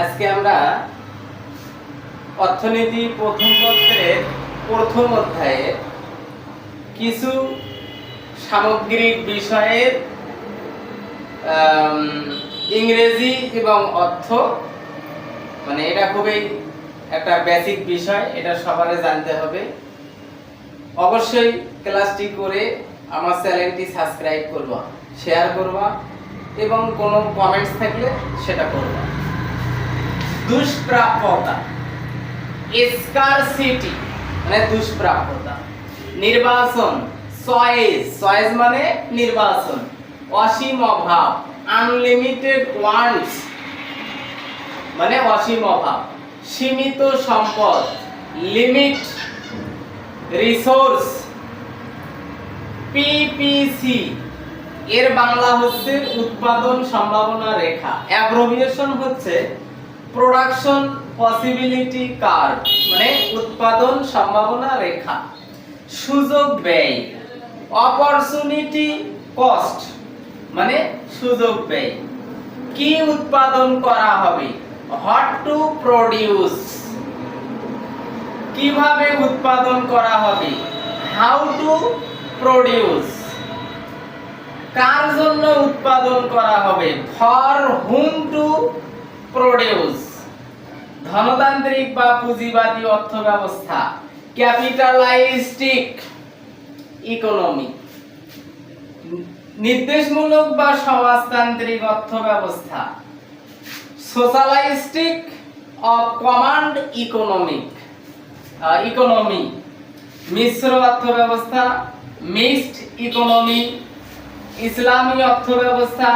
আজকে আমরা অর্থনীতি প্রথম পত্রের প্রথম অধ্যায়ে কিছু সামগ্রিক বিষয়ের ইংরেজি এবং অর্থ মানে এটা খুবই একটা বেসিক বিষয়, এটা সবারে জানতে হবে। অবশ্যই ক্লাসটি করে আমার চ্যানেলটি সাবস্ক্রাইব করবা শেয়ার করবা এবং কোনো কমেন্টস থাকলে সেটা করবা। দুষ্প্রাপ্যতা। স্কারসিটি মানে দুষ্প্রাপ্যতা। নির্বাচন চয়েস চয়েস মানে নির্বাচন। অসীম অভাব আনলিমিটেড ওয়ান্টস মানে অসীম অভাব। সীমিত সম্পদ লিমিট রিসোর্স পিপিসি এর বাংলা হচ্ছে উৎপাদন সম্ভাবনা রেখা। অ্যাব্রোভিয়েশন হচ্ছে প্রোডাকশন পসিবিলিটি কার্ভ মানে উৎপাদন সম্ভাবনা রেখা। সুযোগ ব্যয় অপরচুনিটি কস্ট মানে সুযোগ ব্যয়। কি উৎপাদন করা হবে? হট টু প্রডিউস কীভাবে উৎপাদন করা হবে? হাউ টু প্রডিউস কার জন্য উৎপাদন করা হবে? ফর হুম টু প্রডিউস ধনতান্ত্রিক বা পুঁজিবাদী অর্থ ব্যবস্থা ক্যাপিটালাইস্টিক ইকোনমি, নির্দেশমূলক বা সমাজতান্ত্রিক অর্থ ব্যবস্থা socialistic of command economic economy, মিশ্র অর্থ ব্যবস্থা মিক্সড ইকোনমি, ইসলামী অর্থ ব্যবস্থা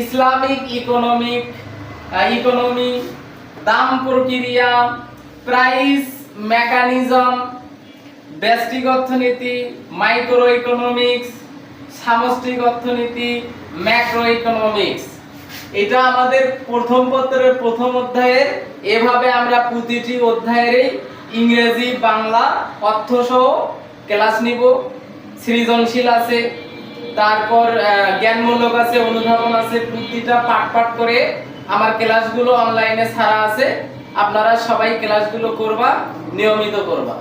ইসলামিক ইকোনমিক ইকোনমি দাম প্রক্রিয়া প্রাইস মেকানিজম ব্যষ্টিক অর্থনীতি মাইক্রো ইকোনমিক্স সামষ্টিক অর্থনীতি ম্যাক্রো ইকোনমিক্স এটা আমাদের প্রথম পত্রের প্রথম অধ্যায়ের এভাবে আমরা প্রতিটি অধ্যায়েরই ইংরেজি, বাংলা অর্থ সহ ক্লাস নিব। সৃজনশীল আছে, তারপর জ্ঞানমূলক আছে, অনুধাবন আছে, প্রতিটা পাঠ পাঠ করে আমার ক্লাসগুলো অনলাইনে ছাড়া আছে। আপনারা সবাই ক্লাসগুলো করবা নিয়মিত করবা।